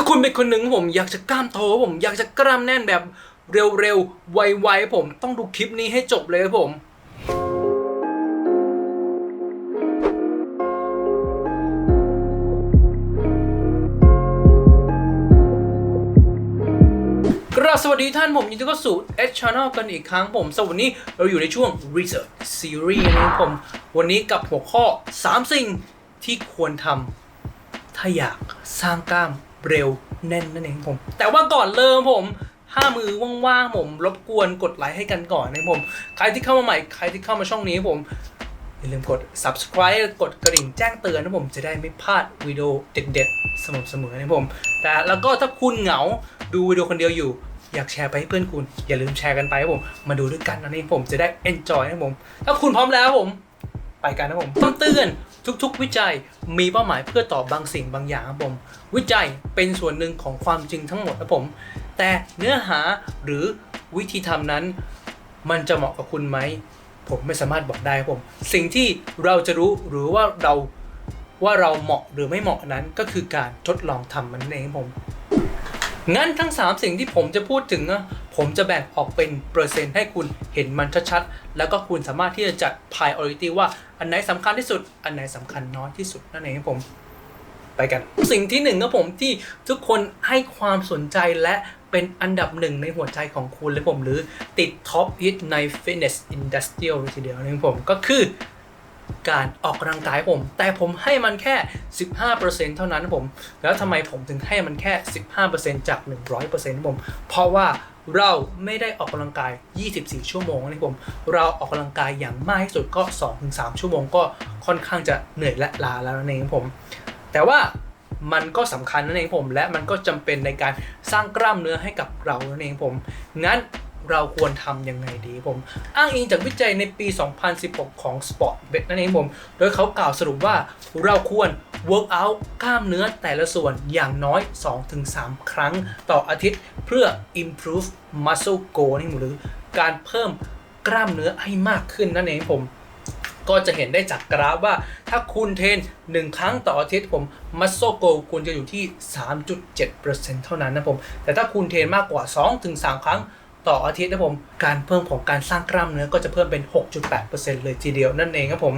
ถ้าคุณเป็นคนหนึ่งผมอยากจะกล้ามโตผมอยากจะกล้ามแน่นแบบเร็วๆ ไวๆ ผมต้องดูคลิปนี้ให้จบเลยครับผมกราบสวัสดีท่านผมยินดีต้อนรับสู่ H Channel กันอีกครั้งผมสวัสดีเราอยู่ในช่วง Research Series นะครับผม วันนี้กับหัวข้อ 3 สิ่งที่ควรทำถ้าอยากสร้างกล้าม เร็วแน่นนั่นเองผม แต่ว่าก่อนเริ่มผมห้ามือว่างๆผม รบกวนกดไลค์ให้กันก่อนนะผม ใครที่เข้ามาใหม่ใครที่เข้ามาช่องนี้ผมอย่าลืมกด subscribe กดกระดิ่งแจ้งเตือนนะผมจะได้ไม่พลาดวิดีโอเด็ดๆ สม่ำเสมอนะผม แต่แล้วก็ถ้าคุณเหงาดูวิดีโอคนเดียวอยู่ อยากแชร์ไปให้เพื่อนคุณ อย่าลืมแชร์กันไปนะผม มาดูด้วยกันนะนี่ผมจะได้ enjoy นะผม ถ้าคุณพร้อมแล้วผม ไปกันนะผมต้องเตือนทุกๆ วิจัยมีเป้าหมายเพื่อตอบบางสิ่งบางอย่างครับผม วิจัยเป็นส่วนหนึ่งของความจริงทั้งหมดนะผม แต่เนื้อหาหรือวิธีทำนั้น มันจะเหมาะกับคุณไหม ผมไม่สามารถบอกได้ครับผม สิ่งที่เราจะรู้หรือว่าเราว่าเราเหมาะหรือไม่เหมาะนั้นก็คือการทดลองทำมันเองครับผมงั้นทั้ง 3 สิ่งที่ผมจะพูดถึงนะ ผมจะแบ่งออกเป็นเปอร์เซ็นต์ให้คุณเห็นมันชัดๆ แล้วก็คุณสามารถที่จะจัด priority ว่าอันไหนสำคัญที่สุด อันไหนสำคัญน้อยที่สุดนั่นเองครับผมไปกัน สิ่งที่หนึ่งครับผมที่ทุกคนให้ความสนใจและเป็นอันดับหนึ่งในหัวใจของคุณเลยผมหรือติดท็อปฮิตใน fitness industrial เลทีเดียวนะครับผมก็คือ การออกกำลังกายผม แต่ผมให้มันแค่ 15%เท่านั้นผม แล้วทำไมผมถึงให้มันแค่ 15%จาก 100%ผม เพราะว่าเราไม่ได้ออกกำลังกาย 24 ชั่วโมงนะผม เราออกกำลังกายอย่างมากที่สุดก็ 2-3 ชั่วโมงก็ค่อนข้างจะเหนื่อยและล้าแล้วนั่นเองผม แต่ว่ามันก็สำคัญนั่นเองผม และมันก็จำเป็นในการสร้างกล้ามเนื้อให้กับเรานั่นเองผม งั้น เราควรทำยังไงดีผม อ้างอิงจากวิจัยในปี 2016 ของ Sport Bet นั่นเองผม โดยเขากล่าวสรุปว่าเราควร work out กล้ามเนื้อแต่ละส่วนอย่างน้อย 2-3 ครั้งต่ออาทิตย์เพื่อ improve muscle g o นี่หรือการเพิ่มกล้ามเนื้อให้มากขึ้นนั่นเองผมก็จะเห็นได้จากกราฟว่าถ้าคุณเทรน1 ครั้งต่ออาทิตย์ผม muscle grow ควรจะอยู่ที่ 3.7%เท่านั้นนะผม แต่ถ้าคุณเทรนมากกว่า 2-3 ครั้ง ต่ออาทิตย์นะผม การเพิ่มของการสร้างกล้ามเนื้อก็จะเพิ่มเป็น 6.8%เลยทีเดียวนั่นเองครับผม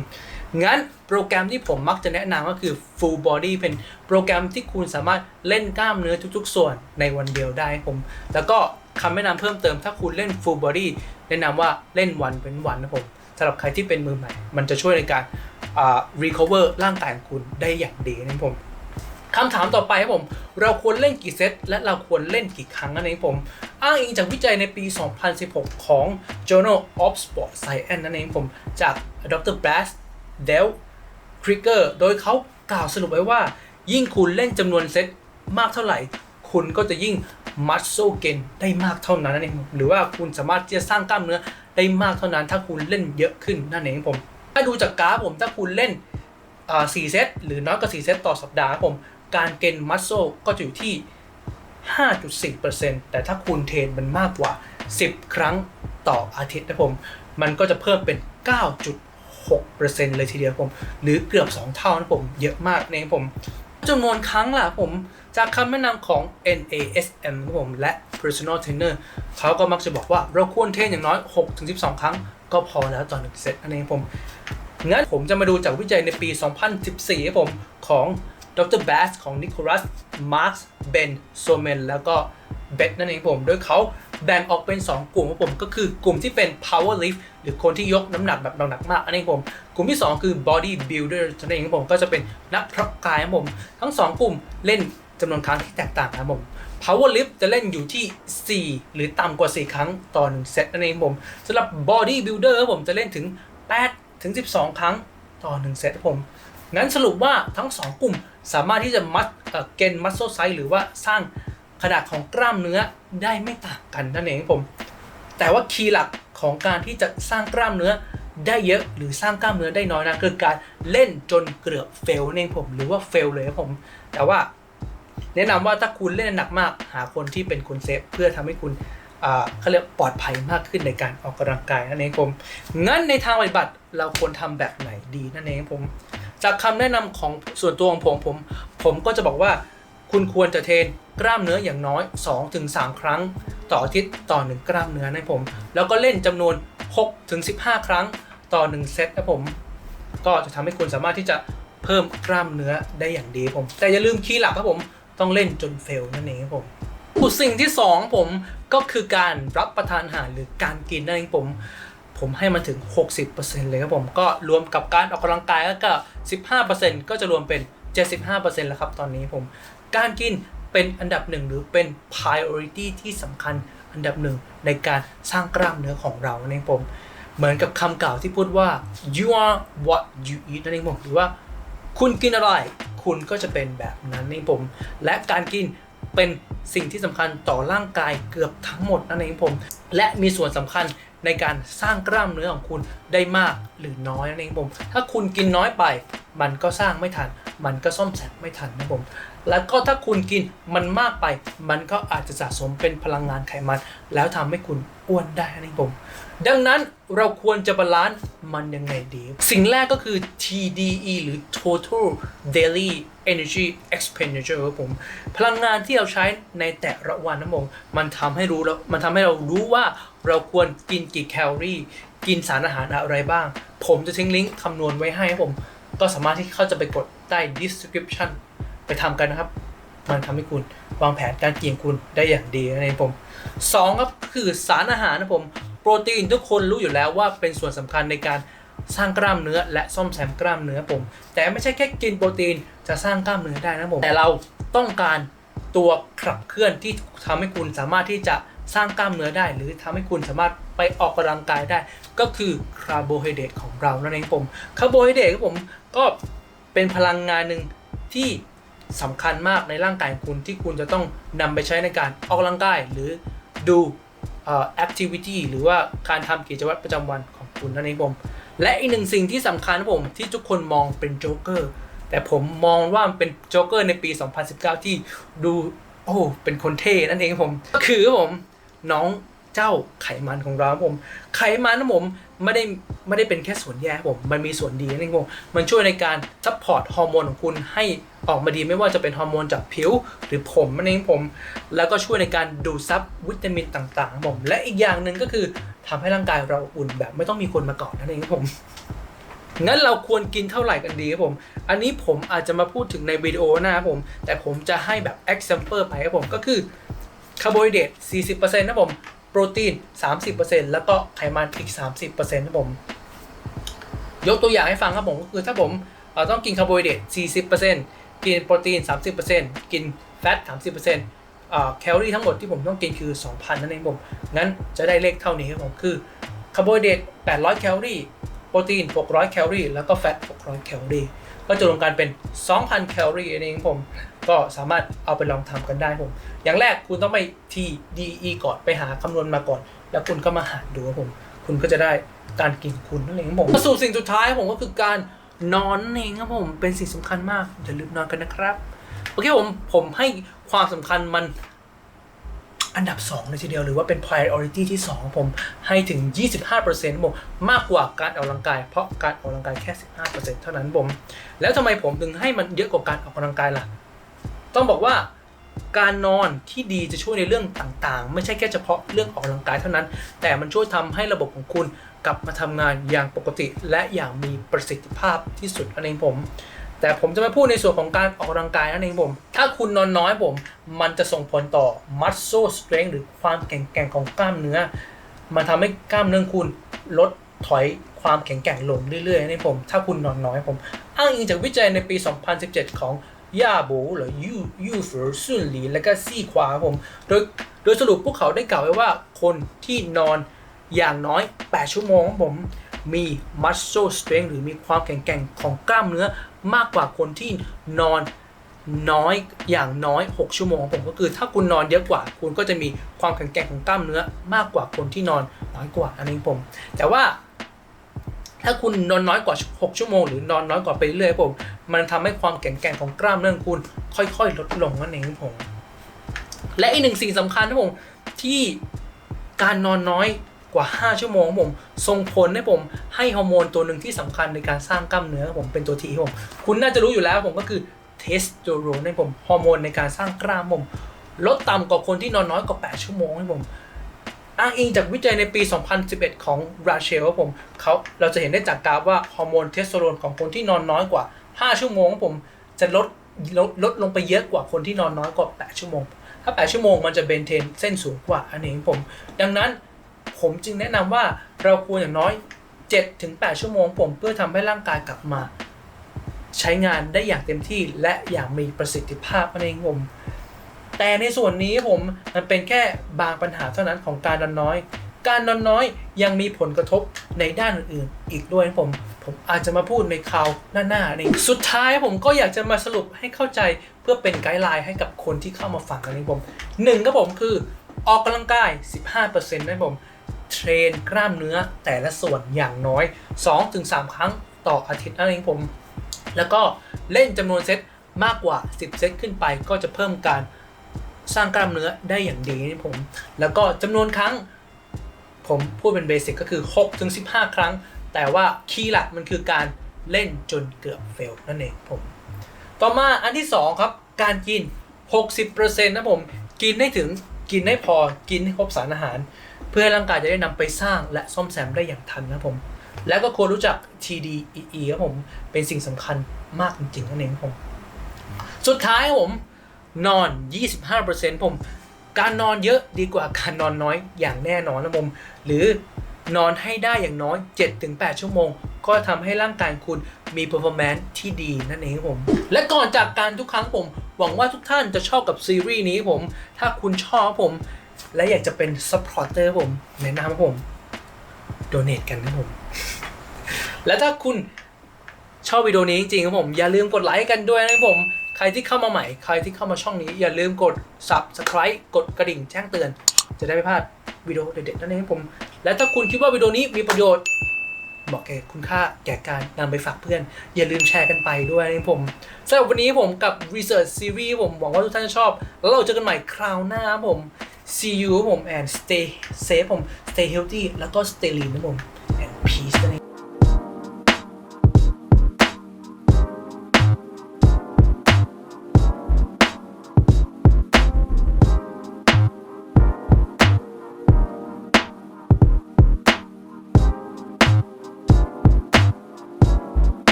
งั้นโปรแกรมที่ผมมักจะแนะนำก็คือ full body เป็นโปรแกรมที่คุณสามารถเล่นกล้ามเนื้อทุกๆ ส่วนในวันเดียวได้ครับผม แล้วก็คำแนะนำเพิ่มเติมถ้าคุณเล่น full body แนะนำว่าเล่นวันเป็นวันนะผมสำหรับใครที่เป็นมือใหม่ มันจะช่วยในการ recover ร่างกายของคุณได้อย่างดีนะครับผม คำถามต่อไปครับผม เราควรเล่นกี่เซต และเราควรเล่นกี่ครั้งนั่นเองผม อ้างอิงจากวิจัยในปี 2016 ของ Journal of Sport Science นั่นเองผม จากดร Blas d e l k r i g e r โดยเขากล่าวสรุปไว้ว่า ยิ่งคุณเล่นจำนวนเซตมากเท่าไหร่ คุณก็จะยิ่ง muscle gain ได้มากเท่านั้นนั่นเองหรือว่าคุณสามารถที่จะสร้างกล้ามเนื้อได้มากเท่านั้น ถ้าคุณเล่นเยอะขึ้นนั่นเองผม ถ้าดูจากกราฟผมถ้าคุณเล่นอ่า4เซตหรือน้อยกว่า4เซตต่อสัปดาห์ครับผม การเกณฑ์มัสโซก็จะอยู่ที่ 5.4%แต่ถ้าคุณเทรนมันมากกว่า 10 ครั้งต่ออาทิตย์นะผม มันก็จะเพิ่มเป็น 9.6%เลยทีเดียวผม หรือเกือบ 2 เท่านะผม เยอะมากเนี่ยผมจำนวนครั้งล่ะผม จากคำแนะนำของ NASM นะผม และ Personal Trainer เขาก็มักจะบอกว่าเราควรเทรนอย่างน้อย 6-12 ครั้ง ก็พอแล้วต่อหนึ่งเซตนั่นเองผมงั้นผมจะมาดูจากวิจัยในปี 2014ครับผมของ ดร b a s ของ Nicholas Marx Ben Somen แล้วก็เบ t นั่นเองผม โดยเขาแบ่งออกเป็น 2 กลุ่มครับผมก็คือกลุ่มที่เป็น power lift หรือคนที่ยกน้ำหนักแบบหนักมากอันนี้ผม กลุ่มที่ 2 คือ body builder นั่นเองผมก็จะเป็นนักพาะกายครับผม ทั้ง 2 กลุ่มเล่นจำนวนครั้งที่แตกต่างนครับผม power lift จะเล่นอยู่ที่ 4 หรือต่ำกว่า 4 ครั้งต่อ1เซตนั่นเองผมสำหรับ body builder ผมจะเล่นถึง 8 ถึง 12 ครั้งต่อ1เซตผม งั้นสรุปว่าทั้ง 2 กลุ่มสามารถที่จะมัดเกณฑ์มัสโซไซส์หรือว่าสร้างขนาดของกล้ามเนื้อได้ไม่ต่างกันนั่นเองครับผม แต่ว่าคีย์หลักของการที่จะสร้างกล้ามเนื้อได้เยอะหรือสร้างกล้ามเนื้อได้น้อยนะคือการเล่นจนเกือบเฟลนั่นเองผมหรือว่าเฟลเลยครับผม แต่ว่าแนะนำว่าถ้าคุณเล่นหนักมาก หาคนที่เป็นคนเซฟเพื่อทำให้คุณเขาเรียกปลอดภัยมากขึ้นในการออกกำลังกายนั่นเองผมงั้นในทางปฏิบัติเราควรทำแบบไหนดีนั่นเองผม จากคำแนะนำของส่วนตัวของผมผมผมก็จะบอกว่า คุณควรจะเทรนกล้ามเนื้ออย่างน้อย 2-3 ครั้ง ต่ออาทิตย์ต่อ 1 กล้ามเนื้อนะผม แล้วก็เล่นจำนวน 6-15 ครั้งต่อ 1 เซตนะผม ก็จะทำให้คุณสามารถที่จะเพิ่มกล้ามเนื้อได้อย่างดีผม แต่อย่าลืมคีย์หลักครับผมต้องเล่นจนเฟลนั่นเองครับผมอุดสิ่งที่สองผมก็คือการรับประทานอาหารหรือการกินนั่นเองผม ผมให้มันถึง 60%เลยครับผมก็รวมกับการออกกำลังกายแล้วก็ 15%ก็จะรวมเป็น 75%แล้วครับตอนนี้ผม การกินเป็นอันดับหนึ่งหรือเป็น priority ที่สำคัญอันดับหนึ่งในการสร้างกล้ามเนื้อของเรานั่นเองผม เหมือนกับคำกล่าวที่พูดว่า you are what you eat นั่นเองผมหรือว่า คุณกินอะไร คุณก็จะเป็นแบบนั้นนี่ผม และการกินเป็นสิ่งที่สำคัญต่อร่างกายเกือบทั้งหมดนั่นเองผม และมีส่วนสำคัญ ในการสร้างกล้ามเนื้อของคุณได้มากหรือน้อยนั่นเองผม ถ้าคุณกินน้อยไป มันก็สร้างไม่ทัน มันก็ซ่อมแซมไม่ทันนะผม แล้วก็ถ้าคุณกินมันมากไป มันก็อาจจะสะสมเป็นพลังงานไขมัน แล้วทำให้คุณอ้วนได้นั่นเองผม ดังนั้นเราควรจะบาลานซ์มันยังไงดี สิ่งแรกก็คือ TDE หรือ Total Daily Energy Expenditure ครับผม พลังงานที่เราใช้ในแต่ละวันนะผม มันทำให้รู้แล้ว มันทำให้เรารู้ว่า เราควรกินกี่แคลอรี่ กินสารอาหารอะไรบ้าง ผมจะทิ้งลิงก์คำนวณไว้ให้ครับผม ก็สามารถที่เขาจะไปกดใต้ description ไปทำกันนะครับ มันทำให้คุณวางแผนการกินคุณได้อย่างดีนั่นเองผมสองครับคือสารอาหารนะผม โปรตีนทุกคนรู้อยู่แล้วว่าเป็นส่วนสำคัญในการสร้างกล้ามเนื้อและซ่อมแซมกล้ามเนื้อผม แต่ไม่ใช่แค่กินโปรตีนจะสร้างกล้ามเนื้อได้นะผม แต่เราต้องการตัวขับเคลื่อนที่ทำให้คุณสามารถที่จะ สร้างกล้ามเนื้อได้ หรือทำให้คุณสามารถไปออกกำลังกายได้ ก็คือคาร์โบไฮเดรตของเรานั่นเองผมคาร์โบไฮเดรตครับผมก็เป็นพลังงานหนึ่งที่สำคัญมากในร่างกายของคุณที่คุณจะต้องนำไปใช้ในการออกกำลังกายหรือดูเอ่อ activity หรือว่าการทำกิจวัตรประจำวันของคุณนั่นเองผม และอีกหนึ่งสิ่งที่สำคัญนะผมที่ทุกคนมองเป็นโจ๊กเกอร์แต่ผมมองว่ามันเป็นโจ๊กเกอร์ในปี 2019 ที่ดูโอ้เป็นคนเท่นั่นเองผมก็คือผม น้องเจ้าไขมันของเราครับผม ไขมันนะผมไม่ได้ไม่ได้เป็นแค่ส่วนแย่ผม มันมีส่วนดีนั่นผมมันช่วยในการซัพพอร์ตฮอร์โมนของคุณให้ออกมาดีไม่ว่าจะเป็นฮอร์โมนจากผิวหรือผมนั่นเองผม แล้วก็ช่วยในการดูดซับวิตามินต่างๆ ผม และอีกอย่างหนึ่งก็คือทำให้ร่างกายเราอุ่นแบบไม่ต้องมีคนมากาะนั่นเองผมงั้นเราควรกินเท่าไหร่กันดีครับผม อันนี้ผมอาจจะมาพูดถึงในวิดีโอนะครับผม แต่ผมจะให้แบบ example ไปครับผม ก็คือ คาร์โบไฮเดรต40%นะผม โปรตีน 30%แล้วก็ไขมันอีก 30%นะผม ยกตัวอย่างให้ฟังครับผมก็คือถ้าผมต้องกินคาร์โบไฮเดรต40%กินโปรตีน 30%กินแฟต 30%แคลอรี่ทั้งหมดที่ผมต้องกินคือ 2,000 นั่นเองผม งั้นจะได้เลขเท่านี้ครับผมคือคาร์โบไฮเดรต800 แคลอรี่ โปรตีน 600 แคลอรี่ แล้วก็แฟต 600 แคลอรี่ ก็จะรวมกันเป็น 2,000 แคลอรี่นั่นเองผม ก็สามารถเอาไปลองทำกันได้ผม อย่างแรกคุณต้องไป TDE ก่อนไปหาคำนวณมาก่อน แล้วคุณก็มาหารดูครับผม คุณก็จะได้การกินของคุณนั่นเองครับผมสู่สิ่งสุดท้ายผมก็คือการนอนนั่นเองครับผมเป็นสิ่งสำคัญมากอย่าลืมนอนกันนะครับโอเคผมผมให้ความสำคัญมันอันดับ2เลยทีเดียวหรือว่าเป็น priority ที่ 2 ผมให้ถึง 25%ผมมากกว่าการออกกำลังกาย เพราะการออกกำลังกายแค่ 15%เท่านั้นผม แล้วทำไมผมถึงให้มันเยอะกว่าการออกกำลังกายล่ะ ต้องบอกว่าการนอนที่ดีจะช่วยในเรื่องต่างๆ ไม่ใช่แค่เฉพาะเรื่องออกกำลังกายเท่านั้น แต่มันช่วยทำให้ระบบของคุณกลับมาทำงานอย่างปกติ และอย่างมีประสิทธิภาพที่สุดนั่นเองผม แต่ผมจะมาพูดในส่วนของการออกกำลังกายนั่นเองผม ถ้าคุณนอนน้อยผม มันจะส่งผลต่อ muscle strength หรือความแข็งแกร่งของกล้ามเนื้อ มันทำให้กล้ามเนื้อคุณลดถอยความแข็งแกร่งลงเรื่อยๆนี่ผม ถ้าคุณนอนน้อยผม อ้างอิงจากวิจัยในปี 2017 ของ ย่าโบหรือยูยูเฟอร์ซุนหลีและก็ซี่ควาครับผมโดยโดยสรุปพวกเขาได้กล่าวไว้ว่าคนที่นอนอย่างน้อย 8 ชั่วโมงครับผมมี muscle strength หรือมีความแข็งแกร่งของกล้ามเนื้อมากกว่าคนที่นอนน้อยอย่างน้อย 6 ชั่วโมงผมก็คือ ถ้าคุณนอนเยอะกว่า คุณก็จะมีความแข็งแกร่งของกล้ามเนื้อมากกว่าคนที่นอนน้อยกว่าอันนี้ผม แต่ว่า ถ้าคุณนอนน้อยกว่า 6 ชั่วโมงหรือนอนน้อยกว่าไปเรื่อยผม มันทำให้ความแข็งแกร่งของกล้ามเนื้อคุณ ค่อยๆ ลดลงนั่นเองผม และอีกหนึ่งสิ่งสำคัญนะผมที่การนอนน้อยกว่า 5 ชั่วโมงผมส่งผลให้ผมให้ฮอร์โมนตัวหนึ่งที่สำคัญในการสร้างกล้ามเนื้อผมเป็นตัวทีครับผม คุณน่าจะรู้อยู่แล้วผมก็คือเทสโทสเตอโรนให้ผมฮอร์โมนในการสร้างกล้ามผมลดต่ำกว่าคนที่นอนน้อยกว่า 8 ชั่วโมงให้ผม อ้างอิงจากวิจัยในปี 2011 ของราเชลครับผมเขาเราจะเห็นได้จากกราฟว่าฮอร์โมนเทสโทสเตอโรนของคนที่นอนน้อยกว่า 5 ชั่วโมงครับผมจะลดลดลดลงไปเยอะกว่าคนที่นอนน้อยกว่า 8 ชั่วโมง ถ้า 8 ชั่วโมงมันจะเบนเทนเส้นสูงกว่าอันนี้ผม ดังนั้นผมจึงแนะนำว่าเราควรอย่างน้อย 7-8 ชั่วโมงผมเพื่อทำให้ร่างกายกลับมา ใช้งานได้อย่างเต็มที่และอย่างมีประสิทธิภาพนั่นเองผม แต่ในส่วนนี้ผมมันเป็นแค่บางปัญหาเท่านั้นของการนอนน้อย การนอนน้อยยังมีผลกระทบในด้านอื่นอีกด้วยนะผม ผมอาจจะมาพูดในคราวหน้าๆในสุดท้ายผมก็อยากจะมาสรุปให้เข้าใจเพื่อเป็นไกด์ไลน์ให้กับคนที่เข้ามาฟังกันนี้ผมหนึ่งครับผมคือออกกำลังกาย 15%นะผมเทรนกล้ามเนื้อแต่ละส่วนอย่างน้อย 2-3 ครั้งต่ออาทิตย์นั่นเองผม แล้วก็เล่นจำนวนเซตมากกว่า 10 เซตขึ้นไปก็จะเพิ่มการ สร้างกล้ามเนื้อได้อย่างดีนี่ผม แล้วก็จำนวนครั้ง ผมพูดเป็นเบสิกก็คือ6-15 ครั้ง แต่ว่าคีย์หลักมันคือการเล่นจนเกือบเฟลนั่นเองผม ต่อมาอันที่ 2 ครับ การกิน 60%นะผม กินได้ถึงกินได้พอกินให้ครบสารอาหาร เพื่อให้ร่างกายจะได้นำไปสร้างและซ่อมแซมได้อย่างทันนะผม แล้วก็ควรรู้จัก TDEE ครับผมเป็นสิ่งสำคัญมากจริงๆนั่นเองผม สุดท้ายผม นอน 25%ผมการนอนเยอะดีกว่าการนอนน้อยอย่างแน่นอนนะผมหรือนอนให้ได้อย่างน้อย 7-8 ชั่วโมง ก็ทำให้ร่างกายคุณมี performance ที่ดีนั่นเองครับผม และก่อนจากการทุกครั้งผม หวังว่าทุกท่านจะชอบกับซีรีส์นี้ผม ถ้าคุณชอบผม และอยากจะเป็น supporter ผม แนะนำผม donate กันนะผม และถ้าคุณชอบวิดีโอนี้จริงๆครับผม อย่าลืมกดไลค์กันด้วยนะผม ใครที่เข้ามาใหม่ ใครที่เข้ามาช่องนี้อย่าลืมกด subscribe กดกระดิ่งแจ้งเตือน จะได้ไม่พลาดวิดีโอเด็ดๆนั่นเองครับผม และถ้าคุณคิดว่าวิดีโอนี้มีประโยชน์บอกแก่คุณค่าแก่การนำไปฝากเพื่อน อย่าลืมแชร์กันไปด้วยนะผมสำหรับวันนี้ผมกับ Research Series ผมหวังว่าทุกท่านจะชอบ แล้วเราเจอกันใหม่คราวหน้าผม see you ผม and stay safe ผม stay healthy แล้วก็ stay lean นะผม and peace นั่นเอง